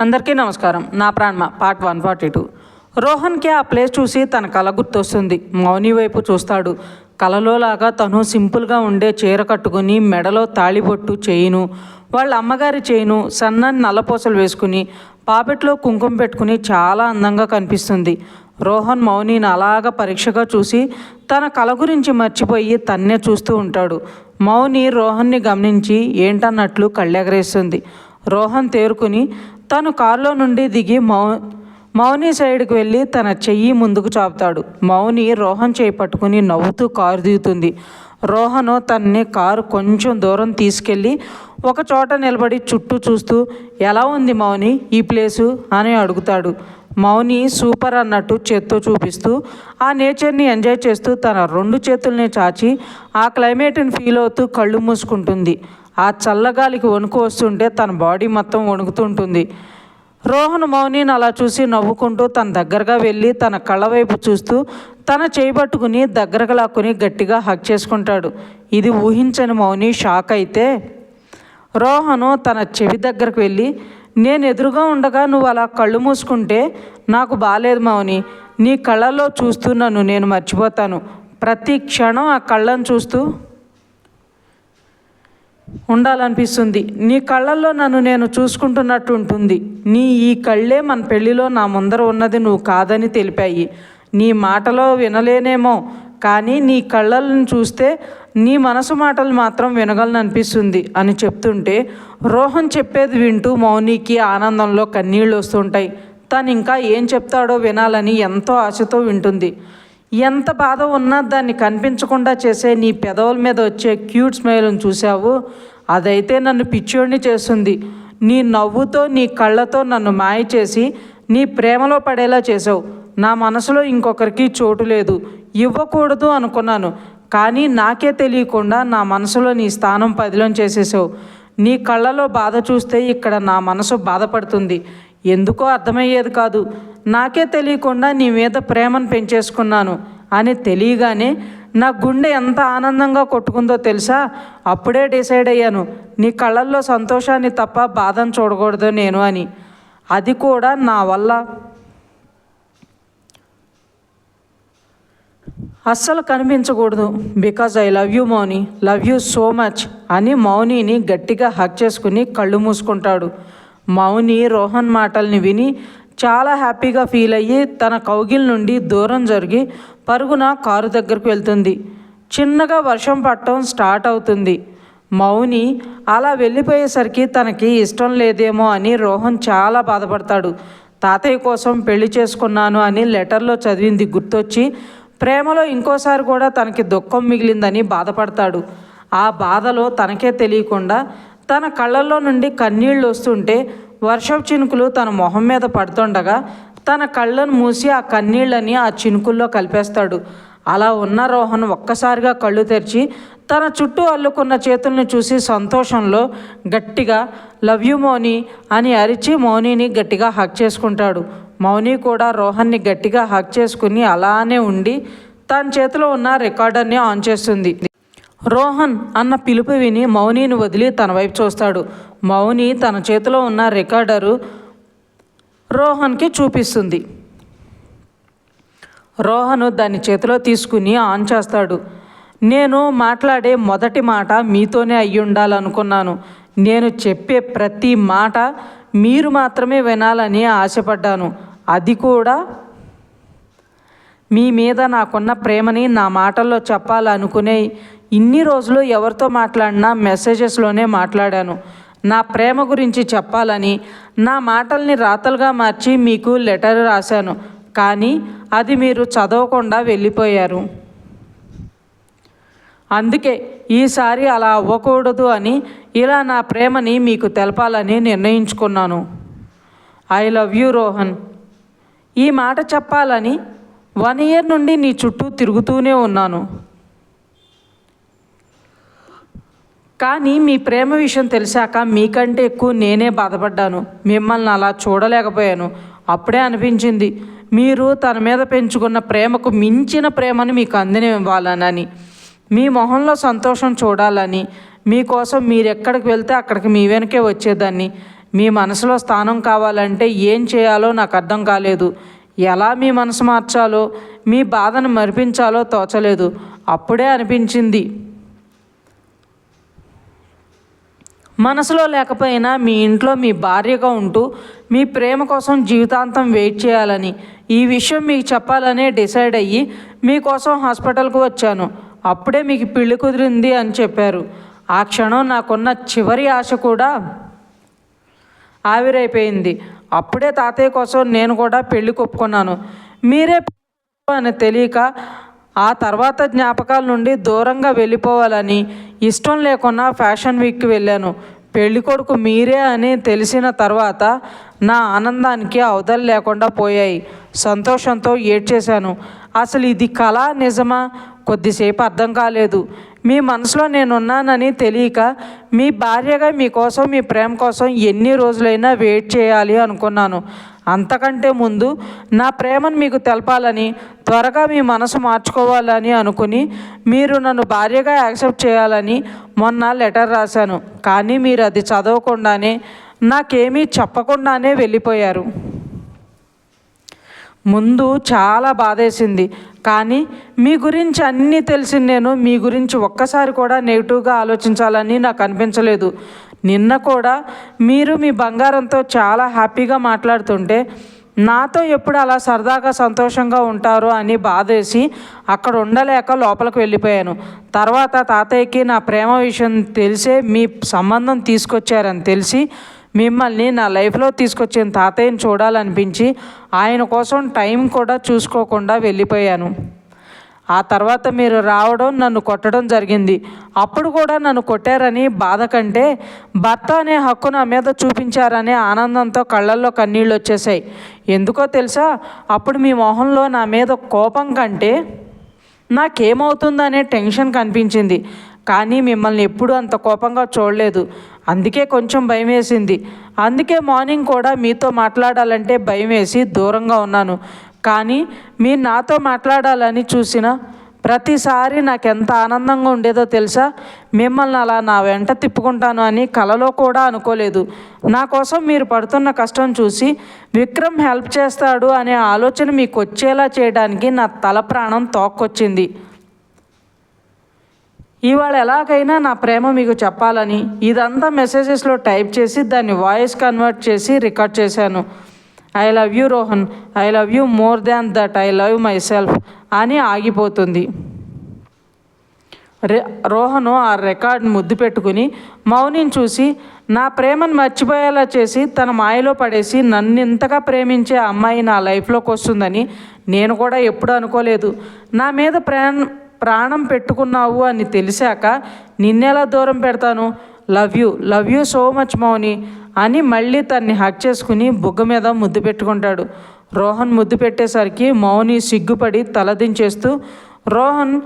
అందరికీ నమస్కారం. నా ప్రాణమ? Part one forty two. రోహన్కి ఆ ప్లేస్ చూసి తన కళ గుర్తొస్తుంది. మౌని వైపు చూస్తాడు. కలలో లాగా తను సింపుల్గా ఉండే చీర కట్టుకుని మెడలో తాళిబొట్టు చేయిను. వాళ్ళ అమ్మగారి చేయిను సన్నని నల్లపూసలు వేసుకుని పాపెట్లో కుంకుమ పెట్టుకుని చాలా అందంగా కనిపిస్తుంది. రోహన్ మౌనిని అలాగా పరీక్షగా చూసి తన కళ గురించి మర్చిపోయి తన్నే చూస్తూ ఉంటాడు. మౌని రోహన్ని గమనించి ఏంటన్నట్లు కళ్ళెగరేస్తుంది. రోహన్ తేరుకుని తను కారులో నుండి దిగి మౌ మౌని సైడ్కి వెళ్ళి తన చెయ్యి ముందుకు చాపుతాడు. మౌని రోహన్ చేయి పట్టుకుని నవ్వుతూ కారు దిగుతుంది. రోహన్ తన్ని కారు కొంచెం దూరం తీసుకెళ్ళి ఒక చోట నిలబడి చుట్టూ చూస్తూ ఎలా ఉంది మౌని? ఈ ప్లేసు? అని అడుగుతాడు. మౌని సూపర్ అన్నట్టు చేత్తో చూపిస్తూ ఆ నేచర్ని ఎంజాయ్ చేస్తూ తన రెండు చేతుల్ని చాచి ఆ క్లైమేట్ని ఫీల్ అవుతూ కళ్ళు మూసుకుంటుంది. ఆ చల్లగాలికి వణుకు వస్తుంటే తన బాడీ మొత్తం వణుకుతుంటుంది. రోహన్ మౌనిని అలా చూసి నవ్వుకుంటూ తన దగ్గరగా వెళ్ళి తన కళ్ళ వైపు చూస్తూ తన చేయి పట్టుకుని దగ్గరకు లాక్కుని గట్టిగా హక్ చేసుకుంటాడు. ఇది ఊహించని మౌని షాక్ అయితే రోహను తన చెవి దగ్గరకు వెళ్ళి నేను ఎదురుగా ఉండగా నువ్వు అలా కళ్ళు మూసుకుంటే నాకు బాలేదు మౌని. నీ కళ్ళల్లో చూస్తూ నన్ను నేను మర్చిపోతాను. ప్రతి క్షణం ఆ కళ్ళను చూస్తూ ఉండాలనిపిస్తుంది. నీ కళ్ళల్లో నన్ను నేను చూసుకుంటున్నట్టు ఉంటుంది. నీ ఈ కళ్ళే మన పెళ్ళిలో నా ముందర ఉన్నది నువ్వు కాదని తెలిపాయి. నీ మాటలో వినలేనేమో కానీ నీ కళ్ళలను చూస్తే నీ మనసు మాటలు మాత్రం వినగలను అనిపిస్తుంది అని చెప్తుంటే రోహన్ చెప్పేది వింటూ మౌనికి ఆనందంలో కన్నీళ్ళు వస్తుంటాయి. తను ఇంకా ఏం చెప్తాడో వినాలని ఎంతో ఆశతో వింటుంది. ఎంత బాధ ఉన్నా దాన్ని కనిపించకుండా చేసే నీ పెదవుల మీద వచ్చే క్యూట్ స్మైల్ని చూసావు అదైతే నన్ను పిచ్చోడిని చేస్తుంది. నీ నవ్వుతో నీ కళ్ళతో నన్ను మాయ చేసి నీ ప్రేమలో పడేలా చేసావు నా మనసులో ఇంకొకరికి చోటు లేదు. ఇవ్వకూడదు అనుకున్నాను. కానీ నాకే తెలియకుండా నా మనసులో నీ స్థానం పదిలం చేసేసావు నీ కళ్ళలో బాధ చూస్తే ఇక్కడ నా మనసు బాధపడుతుంది. ఎందుకో అర్థమయ్యేది కాదు. నాకే తెలియకుండా నీ మీద ప్రేమను పెంచేసుకున్నాను. అని తెలియగానే నా గుండె ఎంత ఆనందంగా కొట్టుకుందో తెలుసా? అప్పుడే డిసైడ్ అయ్యాను. నీ కళ్ళల్లో సంతోషాన్ని తప్ప బాధను చూడకూడదు నేను అని. అది కూడా నా వల్ల. అస్సలు కనిపించకూడదు. Because I love you Mouni. Love you so much అని మౌనిని గట్టిగా హక్ చేసుకుని కళ్ళు మూసుకుంటాడు. మౌని రోహన్ మాటల్ని విని చాలా హ్యాపీగా ఫీల్ అయ్యి తన కౌగిల్ నుండి దూరం జరిగి పరుగున కారు దగ్గరకు వెళ్తుంది. చిన్నగా వర్షం పట్టడం స్టార్ట్ అవుతుంది. మౌని అలా వెళ్ళిపోయేసరికి తనకి ఇష్టం లేదేమో అని రోహన్ చాలా బాధపడతాడు. తాతయ్య కోసం పెళ్ళి చేసుకున్నాను అని లెటర్లో చదివింది గుర్తొచ్చి ప్రేమలో ఇంకోసారి కూడా తనకి దుఃఖం మిగిలిందని బాధపడతాడు. ఆ బాధలో తనకే తెలియకుండా తన కళ్ళల్లో నుండి కన్నీళ్ళు వస్తుంటే వర్షపు చినుకులు తన మొహం మీద పడుతుండగా తన కళ్ళను మూసి ఆ కన్నీళ్ళని ఆ చినుకుల్లో కలిపేస్తాడు. అలా ఉన్న రోహన్ ఒక్కసారిగా కళ్ళు తెరిచి తన చుట్టూ అల్లుకున్న చేతుల్ని చూసి సంతోషంలో గట్టిగా లవ్ యూ మౌని అని అరిచి మౌనిని గట్టిగా హక్ చేసుకుంటాడు. మౌని కూడా రోహన్ని గట్టిగా హక్ చేసుకుని అలానే ఉండి తన చేతిలో ఉన్న రికార్డర్ని ఆన్ చేస్తుంది. రోహన్ అన్న పిలుపు విని మౌనిని వదిలి తన వైపు చూస్తాడు. మౌని తన చేతిలో ఉన్న రికార్డరు రోహన్కి చూపిస్తుంది. రోహన్ దాన్ని చేతిలో తీసుకుని ఆన్ చేస్తాడు. నేను మాట్లాడే మొదటి మాట మీతోనే అయ్యి ఉండాలనుకున్నాను నేను చెప్పే ప్రతి మాట మీరు మాత్రమే వినాలని ఆశపడ్డాను. అది కూడా మీ మీద నాకున్న ప్రేమని నా మాటల్లో చెప్పాలనుకునే ఇన్ని రోజులు ఎవరితో మాట్లాడినా మెసేజెస్లోనే మాట్లాడాను. నా ప్రేమ గురించి చెప్పాలని నా మాటల్ని రాతలుగా మార్చి మీకు లెటర్ రాశాను. కానీ అది మీరు చదవకుండా వెళ్ళిపోయారు. అందుకే ఈసారి అలా అవ్వకూడదు అని ఇలా నా ప్రేమని మీకు తెలపాలని నిర్ణయించుకున్నాను. I love you Rohan. ఈ మాట చెప్పాలని వన్ ఇయర్ నుండి నీ చుట్టూ తిరుగుతూనే ఉన్నాను. కానీ మీ ప్రేమ విషయం తెలిసాక మీకంటే ఎక్కువ నేనే బాధపడ్డాను. మిమ్మల్ని అలా చూడలేకపోయాను. అప్పుడే అనిపించింది మీరు తన మీద పెంచుకున్న ప్రేమకు మించిన ప్రేమను మీకు అందనివ్వాలనని మీ మొహంలో సంతోషం చూడాలని మీకోసం మీరు ఎక్కడికి వెళ్తే అక్కడికి మీ వెనకే వచ్చేదాన్ని. మీ మనసులో స్థానం కావాలంటే ఏం చేయాలో నాకు అర్థం కాలేదు. ఎలా మీ మనసు మార్చాలో మీ బాధను మరిపించాలో తోచలేదు. అప్పుడే అనిపించింది మనసులో లేకపోయినా మీ ఇంట్లో మీ భార్యగా ఉంటూ మీ ప్రేమ కోసం జీవితాంతం వెయిట్ చేయాలని ఈ విషయం మీకు చెప్పాలనే డిసైడ్ అయ్యి మీకోసం హాస్పిటల్కు వచ్చాను. అప్పుడే మీకు పెళ్ళి కుదిరింది అని చెప్పారు. ఆ క్షణం నాకున్న చివరి ఆశ కూడా ఆవిరైపోయింది. అప్పుడే తాతయ్య కోసం నేను కూడా పెళ్ళి కొప్పుకున్నాను. మీరే అని తెలియక ఆ తర్వాత జ్ఞాపకాల నుండి దూరంగా వెళ్ళిపోవాలని ఇష్టం లేకున్నా ఫ్యాషన్ వీక్కి వెళ్ళాను. పెళ్ళికొడుకు మీరే అని తెలిసిన తర్వాత నా ఆనందానికి అవధలు లేకుండా పోయాయి. సంతోషంతో ఏడ్చేశాను. అసలు ఇది కళ నిజమా? కొద్దిసేపు అర్థం కాలేదు. మీ మనసులో నేనున్నానని తెలియక మీ భార్యగా మీకోసం మీ ప్రేమ కోసం ఎన్ని రోజులైనా వెయిట్ చేయాలి అనుకున్నాను. అంతకంటే ముందు నా ప్రేమను మీకు తెలపాలని త్వరగా మీ మనసు మార్చుకోవాలని అనుకుని మీరు నన్ను భార్యగా యాక్సెప్ట్ చేయాలని మొన్న లెటర్ రాశాను. కానీ మీరు అది చదవకుండానే నాకేమీ చెప్పకుండానే వెళ్ళిపోయారు. ముందు చాలా బాధేసింది. కానీ మీ గురించి అన్నీ తెలిసి నేను మీ గురించి ఒక్కసారి కూడా నెగిటివ్గా ఆలోచించాలని నాకు అనిపించలేదు. నిన్న కూడా మీరు మీ బంగారంతో చాలా హ్యాపీగా మాట్లాడుతుంటే నాతో ఎప్పుడు అలా సరదాగా సంతోషంగా ఉంటారో అని బాధేసి అక్కడ ఉండలేక లోపలికి వెళ్ళిపోయాను. తర్వాత తాతయ్యకి నా ప్రేమ విషయం తెలిసే మీ సంబంధం తీసుకొచ్చారని తెలిసి మిమ్మల్ని నా లైఫ్లో తీసుకొచ్చిన తాతయ్యని చూడాలనిపించి ఆయన కోసం టైం కూడా చూసుకోకుండా వెళ్ళిపోయాను. ఆ తర్వాత మీరు రావడం నన్ను కొట్టడం జరిగింది. అప్పుడు కూడా నన్ను కొట్టారని బాధ కంటే భర్త అనే హక్కు నా మీద చూపించారనే ఆనందంతో కళ్ళల్లో కన్నీళ్ళు వచ్చేసాయి ఎందుకో తెలుసా? అప్పుడు మీ మొహంలో నా మీద కోపం కంటే నాకేమవుతుందనే టెన్షన్ కనిపించింది. కానీ మిమ్మల్ని ఎప్పుడూ అంత కోపంగా చూడలేదు. అందుకే కొంచెం భయం వేసింది. అందుకే మార్నింగ్ కూడా మీతో మాట్లాడాలంటే భయం వేసి దూరంగా ఉన్నాను. కానీ మీరు నాతో మాట్లాడాలని చూసిన ప్రతిసారి నాకు ఎంత ఆనందంగా ఉండేదో తెలుసా? మిమ్మల్ని అలా నా వెంట తిప్పుకుంటాను అని కలలో కూడా అనుకోలేదు. నా కోసం మీరు పడుతున్న కష్టం చూసి విక్రమ్ హెల్ప్ చేస్తాడు అనే ఆలోచన మీకు వచ్చేలా చేయడానికి నా తల ప్రాణం తోక్కొచ్చింది. ఇవాళ ఎలాగైనా నా ప్రేమ మీకు చెప్పాలని ఇదంతా మెసేజెస్లో టైప్ చేసి దాన్ని వాయిస్ కన్వర్ట్ చేసి రికార్డ్ చేశాను. I love you Rohan I love you more than that I love myself అని ఆగిపోతుంది. రే రోహను ఆ రికార్డ్ ముద్దు పెట్టుకుని మౌనిని చూసి నా ప్రేమను మర్చిపోయేలా చేసి తన మాయలో పడేసి నన్ను ఇంతగా ప్రేమించే అమ్మాయి నా లైఫ్లోకి వస్తుందని నేను కూడా ఎప్పుడు అనుకోలేదు. నా మీద ప్రేమ ప్రాణం పెట్టుకున్నావు అని తెలిసాక నిన్నెలా దూరం పెడతాను? Love you love you so much Mouni అని మళ్ళీ తన్ని హక్ చేసుకుని బుగ్గ మీద ముద్దు పెట్టుకుంటాడు. రోహన్ ముద్దు పెట్టేసరికి మౌని సిగ్గుపడి తలదించేస్తూ రోహన్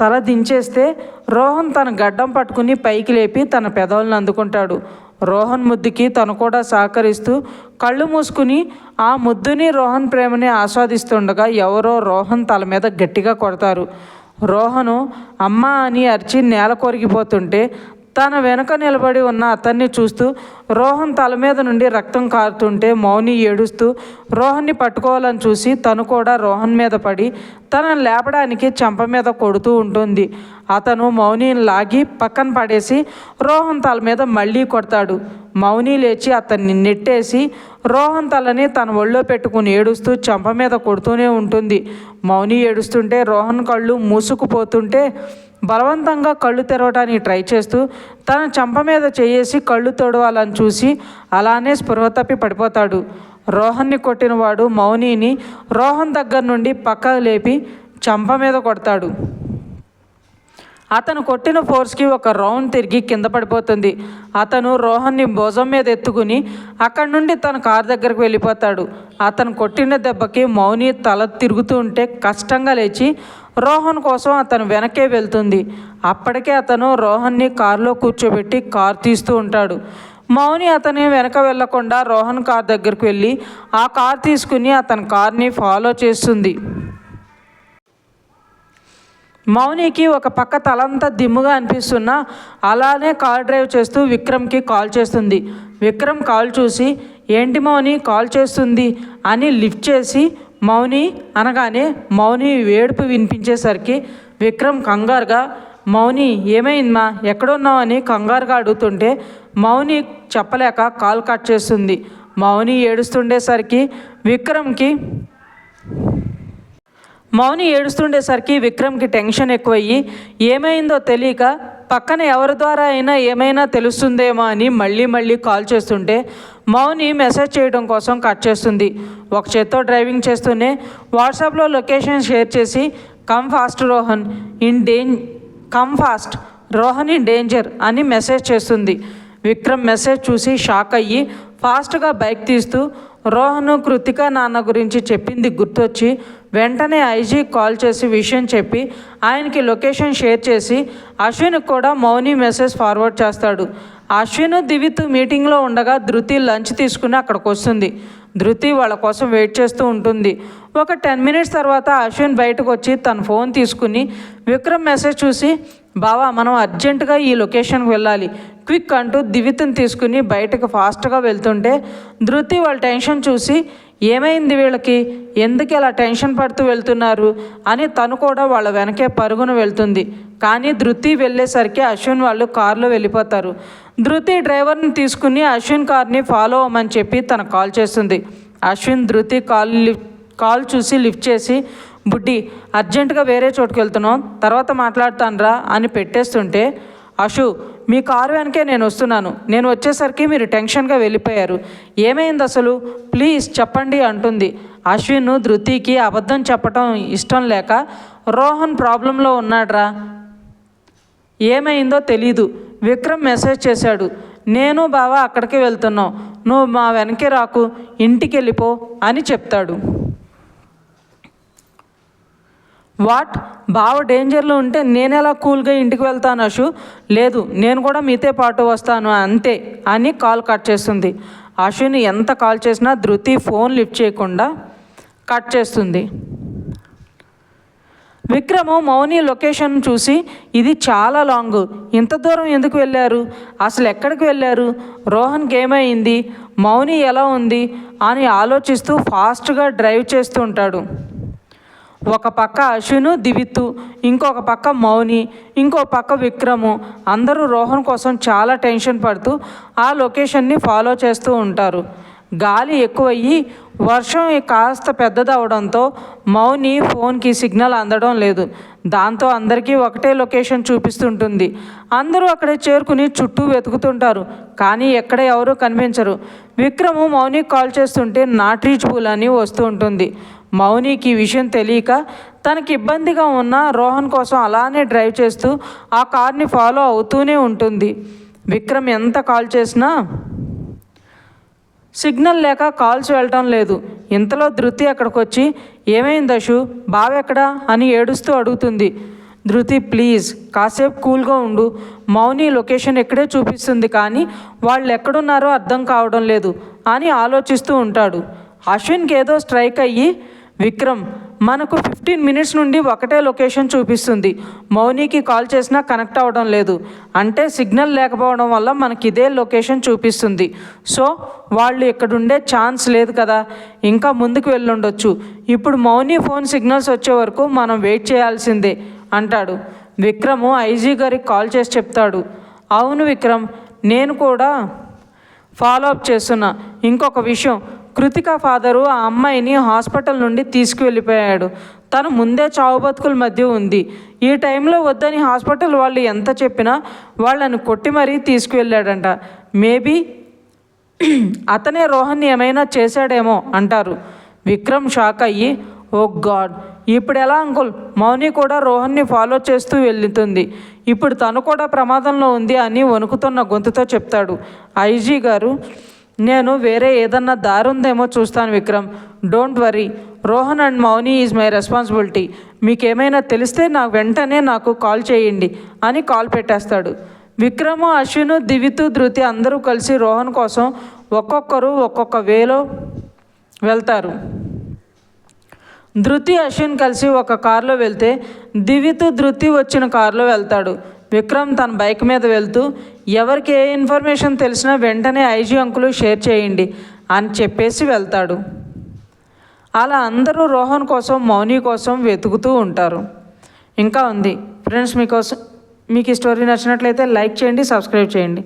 తల దించేస్తే రోహన్ తన గడ్డం పట్టుకుని పైకి లేపి తన పెదవులను అందుకుంటాడు. రోహన్ ముద్దుకి తను కూడా సహకరిస్తూ కళ్ళు మూసుకుని ఆ ముద్దుని రోహన్ ప్రేమని ఆస్వాదిస్తుండగా ఎవరో రోహన్ తల మీద గట్టిగా కొడతారు. రోహను అమ్మ అని అరిచి నేల కొరిగిపోతుంటే తన వెనుక నిలబడి ఉన్న అతన్ని చూస్తూ రోహన్ తల మీద నుండి రక్తం కారుతుంటే మౌని ఏడుస్తూ రోహన్ని పట్టుకోవాలని చూసి తను కూడా రోహన్ మీద పడి తనను లేపడానికి చెంప మీద కొడుతూ ఉంటుంది. అతను మౌనిని లాగి పక్కన పడేసి రోహన్ తల మీద మళ్ళీ కొడతాడు. మౌని లేచి అతన్ని నెట్టేసి రోహన్ తలని తన ఒళ్ళో పెట్టుకుని ఏడుస్తూ చెంప మీద కొడుతూనే ఉంటుంది. మౌని ఏడుస్తుంటే రోహన్ కళ్ళు మూసుకుపోతుంటే బలవంతంగా కళ్ళు తెరవడానికి ట్రై చేస్తూ తన చంప మీద చేయేసి కళ్ళు తొడవాలని చూసి అలానే స్పృహ తప్పి పడిపోతాడు. రోహన్ని కొట్టినవాడు మౌనిని రోహన్ దగ్గర నుండి పక్కకు లేపి చంప మీద కొడతాడు. అతను కొట్టిన ఫోర్స్కి ఒక రౌండ్ తిరిగి కింద పడిపోతుంది. అతను రోహన్ని భుజం మీద ఎత్తుకుని అక్కడి నుండి తన కారు దగ్గరకు వెళ్ళిపోతాడు. అతను కొట్టిన దెబ్బకి మౌని తల తిరుగుతూ ఉంటే కష్టంగా లేచి రోహన్ కోసం అతను వెనకే వెళ్తుంది. అప్పటికే అతను రోహన్ని కారులో కూర్చోబెట్టి కారు తీస్తూ ఉంటాడు. మౌని అతని వెనక వెళ్ళకుండా రోహన్ కార్ దగ్గరికి వెళ్ళి ఆ కార్ తీసుకుని అతని కార్ని ఫాలో చేస్తుంది. మౌనికి ఒక పక్క తలంతా దిమ్ముగా అనిపిస్తున్నా అలానే కాల్ డ్రైవ్ చేస్తూ విక్రమ్కి కాల్ చేస్తుంది. విక్రమ్ కాల్ చూసి ఏంటి మౌని కాల్ చేస్తుంది? అని లిఫ్ట్ చేసి మౌని అనగానే మౌని వేడుపు వినిపించేసరికి విక్రమ్ కంగారుగా మౌని ఏమైందమ్మా ఎక్కడున్నావు అని కంగారుగా అడుగుతుంటే మౌని చెప్పలేక కాల్ కట్ చేస్తుంది. మౌని ఏడుస్తుండేసరికి విక్రమ్కి మౌని ఏడుస్తుండేసరికి విక్రమ్కి టెన్షన్ ఎక్కువయ్యి ఏమైందో తెలియక పక్కన ఎవరి ద్వారా అయినా ఏమైనా తెలుస్తుందేమో అని మళ్ళీ మళ్ళీ కాల్ చేస్తుంటే మౌని మెసేజ్ చేయడం కోసం కట్ చేస్తుంది. ఒక చేత్తో డ్రైవింగ్ చేస్తూనే వాట్సాప్లో లొకేషన్ షేర్ చేసి come fast Rohan in danger come fast Rohan in danger అని మెసేజ్ చేస్తుంది. విక్రమ్ మెసేజ్ చూసి షాక్ అయ్యి ఫాస్ట్గా బైక్ తీస్తూ రోహన్ కృతిక నాన్న గురించి చెప్పింది గుర్తొచ్చి వెంటనే ఐజీ కాల్ చేసి విషయం చెప్పి ఆయనకి లొకేషన్ షేర్ చేసి అశ్విన్కి కూడా మౌని మెసేజ్ ఫార్వర్డ్ చేస్తాడు. అశ్విన్ దివిత్ మీటింగ్లో ఉండగా ధృతి లంచ్ తీసుకుని అక్కడికి వస్తుంది. ధృతి వాళ్ళ కోసం వెయిట్ చేస్తూ ఉంటుంది. ఒక టెన్ మినిట్స్ తర్వాత అశ్విన్ బయటకు వచ్చి తన ఫోన్ తీసుకుని విక్రమ్ మెసేజ్ చూసి బావా మనం అర్జెంటుగా ఈ లొకేషన్కి వెళ్ళాలి. క్విక్ అంటూ దివిత్ని తీసుకుని బయటకు ఫాస్ట్గా వెళ్తుంటే ధృతి వాళ్ళ టెన్షన్ చూసి ఏమైంది వీళ్ళకి? ఎందుకు ఇలా టెన్షన్ పడుతూ వెళ్తున్నారు? అని తను కూడా వాళ్ళ వెనకే పరుగున వెళ్తుంది. కానీ ధృతి వెళ్ళేసరికి అశ్విన్ వాళ్ళు కారులో వెళ్ళిపోతారు. ధృతి డ్రైవర్ని తీసుకుని అశ్విన్ కార్ని ఫాలో అవ్వమని చెప్పి తన కాల్ చేస్తుంది. Ashwin Dhruti call lift call చూసి లిఫ్ట్ చేసి బుడ్డి అర్జెంటుగా వేరే చోటుకు వెళ్తున్నాం. తర్వాత మాట్లాడతానురా అని పెట్టేస్తుంటే అశు మీ కారు వెనకే నేను వస్తున్నాను. నేను వచ్చేసరికి మీరు టెన్షన్గా వెళ్ళిపోయారు. ఏమైంది అసలు? ప్లీజ్ చెప్పండి అంటుంది. అశ్విన్ ధృతికి అబద్ధం చెప్పటం ఇష్టం లేక రోహన్ ప్రాబ్లంలో ఉన్నాడ్రా. ఏమైందో తెలీదు. విక్రమ్ మెసేజ్ చేశాడు. నేను బావ అక్కడికి వెళ్తున్నావు నువ్వు మా వెనకే రాకు ఇంటికి వెళ్ళిపో అని చెప్తాడు. వాట్? బావ డేంజర్లో ఉంటే నేను ఎలా కూల్గా ఇంటికి వెళ్తాను అశు? లేదు నేను కూడా మీతో పాటు వస్తాను అంతే అని కాల్ కట్ చేస్తుంది. అశ్విని ఎంత కాల్ చేసినా ధృతి ఫోన్ లిఫ్ట్ చేయకుండా కట్ చేస్తుంది. విక్రము మౌని లొకేషన్ చూసి ఇది చాలా లాంగ్ ఇంత దూరం ఎందుకు వెళ్ళారు? అసలు ఎక్కడికి వెళ్ళారు? రోహన్కి ఏమైంది? మౌని ఎలా ఉంది? అని ఆలోచిస్తూ ఫాస్ట్గా డ్రైవ్ చేస్తూ ఉంటాడు. ఒక పక్క అశ్విను దివిత్తు ఇంకొక పక్క మౌని ఇంకో పక్క విక్రము. అందరూ రోహన్ కోసం చాలా టెన్షన్ పడుతూ ఆ లొకేషన్ని ఫాలో చేస్తూ ఉంటారు. గాలి ఎక్కువయ్యి వర్షం కాస్త పెద్దదవడంతో మౌని ఫోన్కి సిగ్నల్ అందడం లేదు. దాంతో అందరికీ ఒకటే లొకేషన్ చూపిస్తుంటుంది. అందరూ అక్కడే చేరుకుని చుట్టూ వెతుకుతుంటారు కానీ ఎక్కడ ఎవరూ కనిపించరు. విక్రము మౌనికి కాల్ చేస్తుంటే నాట్ రీచబుల్ అని వస్తూ ఉంటుంది. మౌనికి ఈ విషయం తెలియక తనకి ఇబ్బందిగా ఉన్న రోహన్ కోసం అలానే డ్రైవ్ చేస్తూ ఆ కార్ని ఫాలో అవుతూనే ఉంటుంది. విక్రమ్ ఎంత కాల్ చేసినా సిగ్నల్ లేక కాల్స్ వెళ్ళటం లేదు. ఇంతలో ధృతి అక్కడికి వచ్చి ఏమైంది అశు బావెక్కడా అని ఏడుస్తూ అడుగుతుంది. ధృతి ప్లీజ్ కాసేపు కూల్గా ఉండు. మౌని లొకేషన్ ఎక్కడే చూపిస్తుంది కానీ వాళ్ళు ఎక్కడున్నారో అర్థం కావడం లేదు అని ఆలోచిస్తూ ఉంటాడు. అశ్విన్కి ఏదో స్ట్రైక్ అయ్యి విక్రమ్ మనకు ఫిఫ్టీన్ మినిట్స్ నుండి ఒకటే లొకేషన్ చూపిస్తుంది. మౌనికి కాల్ చేసినా కనెక్ట్ అవ్వడం లేదు. అంటే సిగ్నల్ లేకపోవడం వల్ల మనకి ఇదే లొకేషన్ చూపిస్తుంది. సో వాళ్ళు ఇక్కడుండే ఛాన్స్ లేదు కదా. ఇంకా ముందుకు వెళ్ళుండొచ్చు. ఇప్పుడు మౌని ఫోన్ సిగ్నల్స్ వచ్చే వరకు మనం వెయిట్ చేయాల్సిందే అంటాడు. విక్రము ఐజీ గారికి కాల్ చేసి చెప్తాడు. అవును విక్రమ్ నేను కూడా ఫాలో అప్ చేస్తున్నా. ఇంకొక విషయం కృతిక ఫాదరు ఆ అమ్మాయిని హాస్పిటల్ నుండి తీసుకువెళ్ళిపోయాడు. తను ముందే చావు బతుకుల మధ్య ఉంది. ఈ టైంలో వద్దని హాస్పిటల్ వాళ్ళు ఎంత చెప్పినా వాళ్ళని కొట్టి మరీ తీసుకువెళ్ళాడంట. మేబీ అతనే రోహన్ ఏమైనా చేశాడేమో అంటారు. విక్రమ్ షాక్ అయ్యి ఓ గాడ్ ఇప్పుడు ఎలా అంకుల్? మౌని కూడా రోహన్ని ఫాలో చేస్తూ వెళ్తుంది. ఇప్పుడు తను కూడా ప్రమాదంలో ఉంది అని వణుకుతున్న గొంతుతో చెప్తాడు. ఐజీ గారు నేను వేరే ఏదన్నా దారి ఉందేమో చూస్తాను Vikram. Don't worry Rohan and Mouni is my responsibility మీకేమైనా తెలిస్తే నాకు వెంటనే నాకు కాల్ చేయండి అని కాల్ పెట్టేస్తాడు. విక్రము అశ్విను దివితు ధృతి అందరూ కలిసి రోహన్ కోసం ఒక్కొక్కరు ఒక్కొక్క వేలో వెళ్తారు. ధృతి అశ్విన్ కలిసి ఒక కారులో వెళ్తే దివితు ధృతి వచ్చిన కారులో వెళ్తాడు. విక్రమ్ తన బైక్ మీద వెళ్తూ ఎవరికి ఏ ఇన్ఫర్మేషన్ తెలిసినా వెంటనే ఐజీ అంకులు షేర్ చేయండి అని చెప్పేసి వెళ్తాడు. అలా అందరూ రోహన్ కోసం మౌని కోసం వెతుకుతూ ఉంటారు. ఇంకా ఉంది. ఫ్రెండ్స్ మీకోసం మీకు ఈ స్టోరీ నచ్చినట్లయితే లైక్ చేయండి సబ్స్క్రైబ్ చేయండి.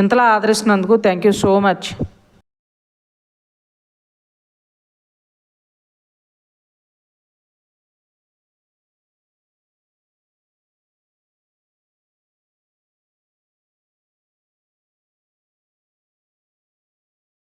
ఇంతలా ఆదరిస్తున్నందుకు థ్యాంక్ యూ సో మచ్.